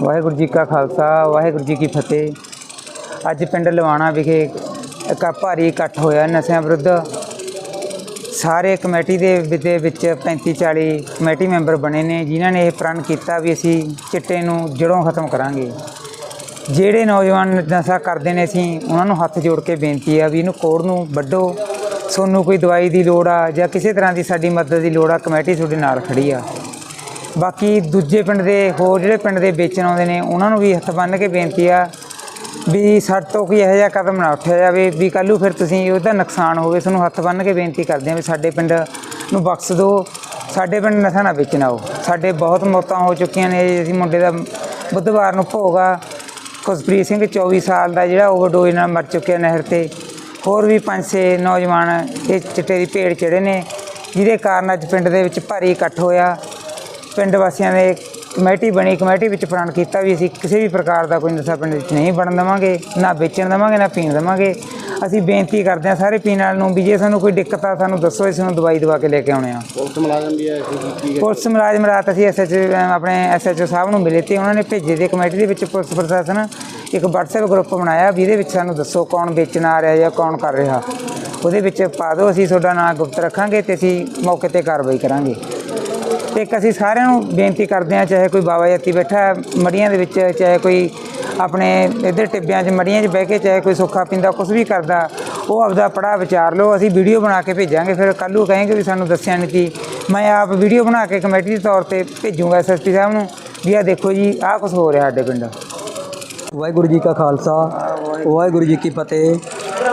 ਵਾਹਿਗੁਰੂ ਜੀ ਕਾ ਖਾਲਸਾ, ਵਾਹਿਗੁਰੂ ਜੀ ਕੀ ਫਤਿਹ। ਅੱਜ ਪਿੰਡ ਲਵਾਣਾ ਵਿਖੇ ਇੱਕ ਭਾਰੀ ਇਕੱਠ ਹੋਇਆ ਨਸ਼ਿਆਂ ਵਿਰੁੱਧ। ਸਾਰੇ ਕਮੇਟੀ ਦੇ ਵਿ- ਦੇ ਵਿੱਚ 35 40 ਕਮੇਟੀ ਮੈਂਬਰ ਬਣੇ ਨੇ, ਜਿਨ੍ਹਾਂ ਨੇ ਇਹ ਪ੍ਰਣ ਕੀਤਾ ਵੀ ਅਸੀਂ ਚਿੱਟੇ ਨੂੰ ਜੜੋਂ ਖਤਮ ਕਰਾਂਗੇ। ਜਿਹੜੇ ਨੌਜਵਾਨ ਨਸ਼ਾ ਕਰਦੇ ਨੇ ਅਸੀਂ, ਉਹਨਾਂ ਨੂੰ ਹੱਥ ਜੋੜ ਕੇ ਬੇਨਤੀ ਆ ਵੀ ਇਹਨੂੰ ਕੋੜ ਨੂੰ ਵੱਢੋ। ਤੁਹਾਨੂੰ ਕੋਈ ਦਵਾਈ ਦੀ ਲੋੜ ਆ ਜਾਂ ਕਿਸੇ ਤਰ੍ਹਾਂ ਦੀ ਸਾਡੀ ਮਦਦ ਦੀ ਲੋੜ ਆ, ਕਮੇਟੀ ਤੁਹਾਡੇ ਨਾਲ ਖੜੀ ਆ। ਬਾਕੀ ਦੂਜੇ ਪਿੰਡ ਦੇ ਹੋਰ ਜਿਹੜੇ ਪਿੰਡ ਦੇ ਵੇਚਣ ਆਉਂਦੇ ਨੇ, ਉਹਨਾਂ ਨੂੰ ਵੀ ਹੱਥ ਬੰਨ੍ਹ ਕੇ ਬੇਨਤੀ ਆ ਵੀ ਸਾਡੇ ਤੋਂ ਕੋਈ ਇਹੋ ਜਿਹਾ ਕਦਮ ਨਾ ਉੱਠਿਆ ਜਾਵੇ ਵੀ ਕੱਲ੍ਹ ਫਿਰ ਤੁਸੀਂ ਉਹਦਾ ਨੁਕਸਾਨ ਹੋਵੇ ਤੁਹਾਨੂੰ ਹੱਥ ਬੰਨ੍ਹ ਕੇ ਬੇਨਤੀ ਕਰਦੇ ਆ ਵੀ ਸਾਡੇ ਪਿੰਡ ਨੂੰ ਬਖਸ਼ ਦਿਓ, ਸਾਡੇ ਪਿੰਡ ਨਸ਼ਾ ਨਾ ਵੇਚਣਾ ਆਓ। ਸਾਡੇ ਬਹੁਤ ਮੌਤਾਂ ਹੋ ਚੁੱਕੀਆਂ ਨੇ, ਅਸੀਂ ਮੁੰਡੇ ਦਾ ਬੁੱਧਵਾਰ ਨੂੰ ਭੋਗ ਆ, ਖੁਸ਼ਪ੍ਰੀਤ ਸਿੰਘ 24 ਸਾਲ ਦਾ ਜਿਹੜਾ ਓਵਰਡੋਜ਼ ਨਾਲ ਮਰ ਚੁੱਕਿਆ ਨਹਿਰ ਤੇ। ਹੋਰ ਵੀ ਪੰਜ ਛੇ ਨੌਜਵਾਨ ਇਹ ਚਿੱਟੇ ਦੀ ਭੇੜ ਚੜੇ ਨੇ, ਜਿਹਦੇ ਕਾਰਨ ਅੱਜ ਪਿੰਡ ਦੇ ਵਿੱਚ ਭਾਰੀ ਇਕੱਠ ਹੋਇਆ। ਪਿੰਡ ਵਾਸੀਆਂ ਨੇ ਕਮੇਟੀ ਬਣੀ ਕਮੇਟੀ ਵਿੱਚ ਪ੍ਰਣ ਕੀਤਾ ਵੀ ਅਸੀਂ ਕਿਸੇ ਵੀ ਪ੍ਰਕਾਰ ਦਾ ਕੋਈ ਨਸ਼ਾ ਪਿੰਡ ਵਿੱਚ ਨਹੀਂ ਬਣਨ ਦੇਵਾਂਗੇ ਨਾ ਵੇਚਣ ਦੇਵਾਂਗੇ ਨਾ ਪੀਣ ਦੇਵਾਂਗੇ। ਅਸੀਂ ਬੇਨਤੀ ਕਰਦੇ ਹਾਂ ਸਾਰੇ ਪੀਣ ਵਾਲਿਆਂ ਨੂੰ ਵੀ ਜੇ ਸਾਨੂੰ ਕੋਈ ਦਿੱਕਤ ਆ ਸਾਨੂੰ ਦੱਸੋ ਅਸੀਂ ਨੂੰ ਦਵਾਈ ਦਵਾ ਕੇ ਲੈ ਕੇ ਆਉਣੇ ਆ ਪੁਲਿਸ ਮੁਲਾਜ਼ਮ ਵੀ ਕੀਤੀ ਪੁਲਿਸ ਮੁਲਾਜ਼ਮ ਰਾਤ ਅਸੀਂ ਐਸਐਚ ਆਪਣੇ ਐਸਐਚਓ ਸਾਹਿਬ ਨੂੰ ਮਿਲੇ ਤੇ ਉਹਨਾਂ ਨੇ ਭੇਜੇ ਦੇ ਕਮੇਟੀ ਦੇ ਵਿੱਚ ਪੁਲਿਸ ਪ੍ਰਸ਼ਾਸਨ। ਇੱਕ WhatsApp ਗਰੁੱਪ ਬਣਾਇਆ ਵੀ ਇਹਦੇ ਵਿੱਚ ਸਾਨੂੰ ਦੱਸੋ ਕੌਣ ਵੇਚਣ ਆ ਰਿਹਾ ਜਾਂ ਕੌਣ ਕਰ ਰਿਹਾ। ਉਹਦੇ ਵਿੱਚ ਪਾ ਦਿਓ ਅਸੀਂ ਤੁਹਾਡਾ ਨਾਮ ਗੁਪਤ ਰੱਖਾਂਗੇ ਤੇ ਅਸੀਂ ਮੌਕੇ ਤੇ ਕਾਰਵਾਈ ਕਰਾਂਗੇ। ਤੇ ਇੱਕ ਅਸੀਂ ਸਾਰਿਆਂ ਨੂੰ ਬੇਨਤੀ ਕਰਦੇ ਹਾਂ, ਚਾਹੇ ਕੋਈ ਬਾਬਾ ਜੱਤੀ ਬੈਠਾ ਮੜੀਆਂ ਦੇ ਵਿੱਚ, ਚਾਹੇ ਕੋਈ ਆਪਣੇ ਇੱਧਰ ਟਿੱਬਿਆਂ 'ਚ ਮੜੀਆਂ 'ਚ ਬਹਿ ਕੇ, ਚਾਹੇ ਕੋਈ ਸੁੱਖਾ ਪੀਂਦਾ ਕੁਝ ਵੀ ਕਰਦਾ, ਉਹ ਆਪਦਾ ਪੜਾ ਵਿਚਾਰ ਲਓ, ਅਸੀਂ ਵੀਡੀਓ ਬਣਾ ਕੇ ਭੇਜਾਂਗੇ, ਫਿਰ ਕੱਲ੍ਹ ਨੂੰ ਕहेंगे ਵੀ ਸਾਨੂੰ ਦੱਸਿਆ ਨਹੀਂ ਕਿ ਮੈਂ ਆਪ ਵੀਡੀਓ ਬਣਾ ਕੇ ਕਮੇਟੀ ਦੇ ਤੌਰ ਤੇ ਭੇਜੂਗਾ ਐਸਐਸਪੀ ਸਾਹਿਬ ਨੂੰ, ਵੀ ਆ ਦੇਖੋ ਜੀ, ਆਹ ਕੁਝ ਹੋ ਰਿਹਾ ਸਾਡੇ ਪਿੰਡ। ਵਾਹਿਗੁਰੂ ਜੀ ਕਾ ਖਾਲਸਾ, ਵਾਹਿਗੁਰੂ ਜੀ ਕੀ ਫਤਿਹ।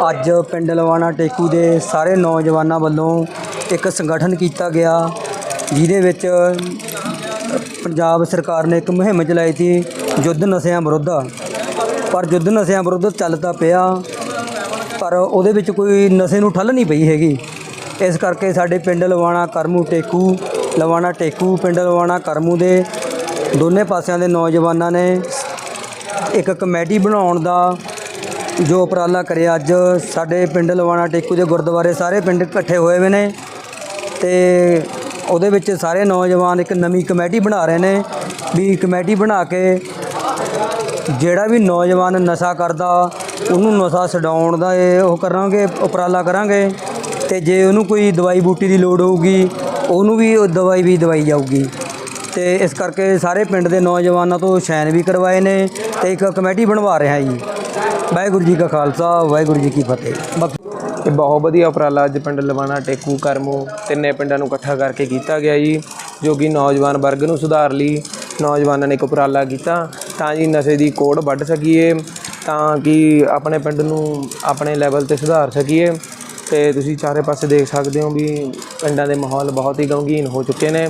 ਅੱਜ ਪਿੰਡ ਲਵਾਣਾ ਟੇਕੂ ਦੇ ਸਾਰੇ ਨੌਜਵਾਨਾਂ ਵੱਲੋਂ ਇੱਕ ਸੰਗਠਨ ਕੀਤਾ ਗਿਆ। ਜਿਹਦੇ ਵਿੱਚ ਪੰਜਾਬ ਸਰਕਾਰ ਨੇ ਇੱਕ ਮੁਹਿੰਮ ਚਲਾਈ ਸੀ, ਯੁੱਧ ਨਸ਼ਿਆਂ ਵਿਰੁੱਧ। ਪਰ ਯੁੱਧ ਨਸ਼ਿਆਂ ਵਿਰੁੱਧ ਚੱਲਦਾ ਪਿਆ, ਪਰ ਉਹਦੇ ਵਿੱਚ ਕੋਈ ਨਸ਼ੇ ਨੂੰ ਠੱਲ ਨਹੀਂ ਪਈ ਹੈਗੀ। ਇਸ ਕਰਕੇ ਸਾਡੇ ਪਿੰਡ ਲਵਾਣਾ ਕਰਮੂ ਟੇਕੂ, ਲਵਾਣਾ ਟੇਕੂ, ਪਿੰਡ ਲਵਾਣਾ ਕਰਮੂ ਦੇ ਦੋਨੇ ਪਾਸਿਆਂ ਦੇ ਨੌਜਵਾਨਾਂ ਨੇ ਇੱਕ ਕਮੇਟੀ ਬਣਾਉਣ ਦਾ ਜੋ ਉਪਰਾਲਾ ਕਰਿਆ। ਅੱਜ ਸਾਡੇ ਪਿੰਡ ਲਵਾਣਾ ਟੇਕੂ ਦੇ ਗੁਰਦੁਆਰੇ ਸਾਰੇ ਪਿੰਡ ਇਕੱਠੇ ਹੋਏ ਹੋਏ ਨੇ ਤੇ ਉਹਦੇ ਵਿੱਚ ਸਾਰੇ ਨੌਜਵਾਨ ਇੱਕ ਨਵੀਂ ਕਮੇਟੀ ਬਣਾ ਰਹੇ ਨੇ, ਵੀ ਕਮੇਟੀ ਬਣਾ ਕੇ ਜਿਹੜਾ ਵੀ ਨੌਜਵਾਨ ਨਸ਼ਾ ਕਰਦਾ, ਉਹਨੂੰ ਨਸ਼ਾ ਛਡਾਉਣ ਦਾ ਇਹ ਉਹ ਕਰਾਂਗੇ, ਉਪਰਾਲਾ ਕਰਾਂਗੇ ਤੇ ਜੇ ਉਹਨੂੰ ਕੋਈ ਦਵਾਈ ਬੂਟੀ ਦੀ ਲੋੜ ਹੋਊਗੀ, ਉਹਨੂੰ ਵੀ ਉਹ ਦਵਾਈ ਵੀ ਦਵਾਈ ਜਾਊਗੀ। ਤੇ ਇਸ ਕਰਕੇ ਸਾਰੇ ਪਿੰਡ ਦੇ ਨੌਜਵਾਨਾਂ ਤੋਂ ਸ਼ੈਨ ਵੀ ਕਰਵਾਏ ਨੇ ਤੇ ਇੱਕ ਕਮੇਟੀ ਬਣਵਾ ਰਿਹਾ ਜੀ। ਵਾਹਿਗੁਰੂ ਜੀ ਕਾ ਖਾਲਸਾ, ਵਾਹਿਗੁਰੂ ਜੀ ਕੀ ਫਤਿਹ। ਬਾਕੀ ਇਹ ਬਹੁਤ ਵਧੀਆ ਉਪਰਾਲਾ ਅੱਜ ਪਿੰਡ ਲਵਾਣਾ ਟੇਕੂ ਕਰਮੂ ਤਿੰਨੇ ਪਿੰਡਾਂ ਨੂੰ ਇਕੱਠਾ ਕਰਕੇ ਕੀਤਾ ਗਿਆ ਜੀ, ਜੋ ਕਿ ਨੌਜਵਾਨ ਵਰਗ ਨੂੰ ਸੁਧਾਰ ਲਈ ਨੌਜਵਾਨਾਂ ਨੇ ਇੱਕ ਉਪਰਾਲਾ ਕੀਤਾ। ਤਾਂ ਜੀ ਨਸ਼ੇ ਦੀ ਕੋੜ ਵੱਢ ਸਕੀਏ, ਤਾਂ ਕਿ ਆਪਣੇ ਪਿੰਡ ਨੂੰ ਆਪਣੇ ਲੈਵਲ ਤੇ ਸੁਧਾਰ ਸਕੀਏ। ਤੇ ਤੁਸੀਂ ਚਾਰੇ ਪਾਸੇ ਦੇਖ ਸਕਦੇ ਹੋ ਵੀ ਪਿੰਡਾਂ ਦੇ ਮਾਹੌਲ ਬਹੁਤ ਹੀ ਗਮਗੀਨ ਹੋ ਚੁੱਕੇ ਨੇ।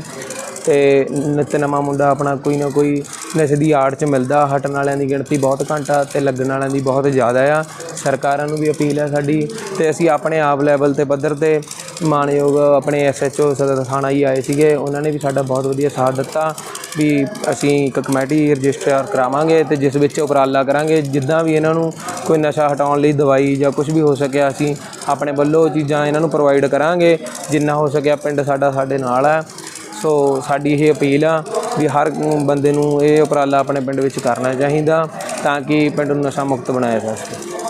ਤੇ ਨਿੱਤ ਨਵਾਂ ਮੁੰਡਾ ਆਪਣਾ ਕੋਈ ਨਾ ਕੋਈ ਨਸ਼ੇ ਦੀ ਆੜ 'ਚ ਮਿਲਦਾ, ਹਟਣ ਵਾਲਿਆਂ ਦੀ ਗਿਣਤੀ ਬਹੁਤ ਘੱਟ ਆ ਤੇ ਲੱਗਣ ਵਾਲਿਆਂ ਦੀ ਬਹੁਤ ਜ਼ਿਆਦਾ ਆ। ਸਰਕਾਰਾਂ ਨੂੰ ਵੀ ਅਪੀਲ ਹੈ ਸਾਡੀ ਤੇ ਅਸੀਂ ਆਪਣੇ ਆਪ ਲੈਵਲ ਤੇ ਪੱਧਰ ਤੇ ਮਾਨਯੋਗ ਆਪਣੇ ਐਸਐਚਓ ਸਦਰ ਥਾਣਾ ਹੀ ਆਏ ਸੀਗੇ, ਉਹਨਾਂ ਨੇ ਵੀ ਸਾਡਾ ਬਹੁਤ ਵਧੀਆ ਸਾਥ ਦਿੱਤਾ ਵੀ ਅਸੀਂ ਇੱਕ ਕਮੇਟੀ ਰਜਿਸਟਰ ਕਰਾਵਾਂਗੇ ਤੇ ਜਿਸ ਵਿੱਚ ਉਪਰਾਲਾ ਕਰਾਂਗੇ, ਜਿੱਦਾਂ ਵੀ ਇਹਨਾਂ ਨੂੰ ਕੋਈ ਨਸ਼ਾ ਹਟਾਉਣ ਲਈ ਦਵਾਈ ਜਾਂ ਕੁਝ ਵੀ ਹੋ ਸਕਿਆ ਅਸੀਂ ਆਪਣੇ ਵੱਲੋਂ ਚੀਜ਼ਾਂ ਇਹਨਾਂ ਨੂੰ ਪ੍ਰੋਵਾਈਡ ਕਰਾਂਗੇ, ਜਿੰਨਾ ਹੋ ਸਕਿਆ ਪਿੰਡ ਸਾਡਾ ਸਾਡੇ ਨਾਲ ਹੈ ਸੋ ਸਾਡੀ ਇਹ ਅਪੀਲ ਆ ਵੀ ਹਰ ਬੰਦੇ ਨੂੰ ਇਹ ਉਪਰਾਲਾ ਆਪਣੇ ਪਿੰਡ ਵਿੱਚ ਕਰਨਾ ਚਾਹੀਦਾ ਤਾਂ ਕਿ ਪਿੰਡ ਨੂੰ ਨਸ਼ਾ ਮੁਕਤ ਬਣਾਇਆ ਜਾ ਸਕੇ।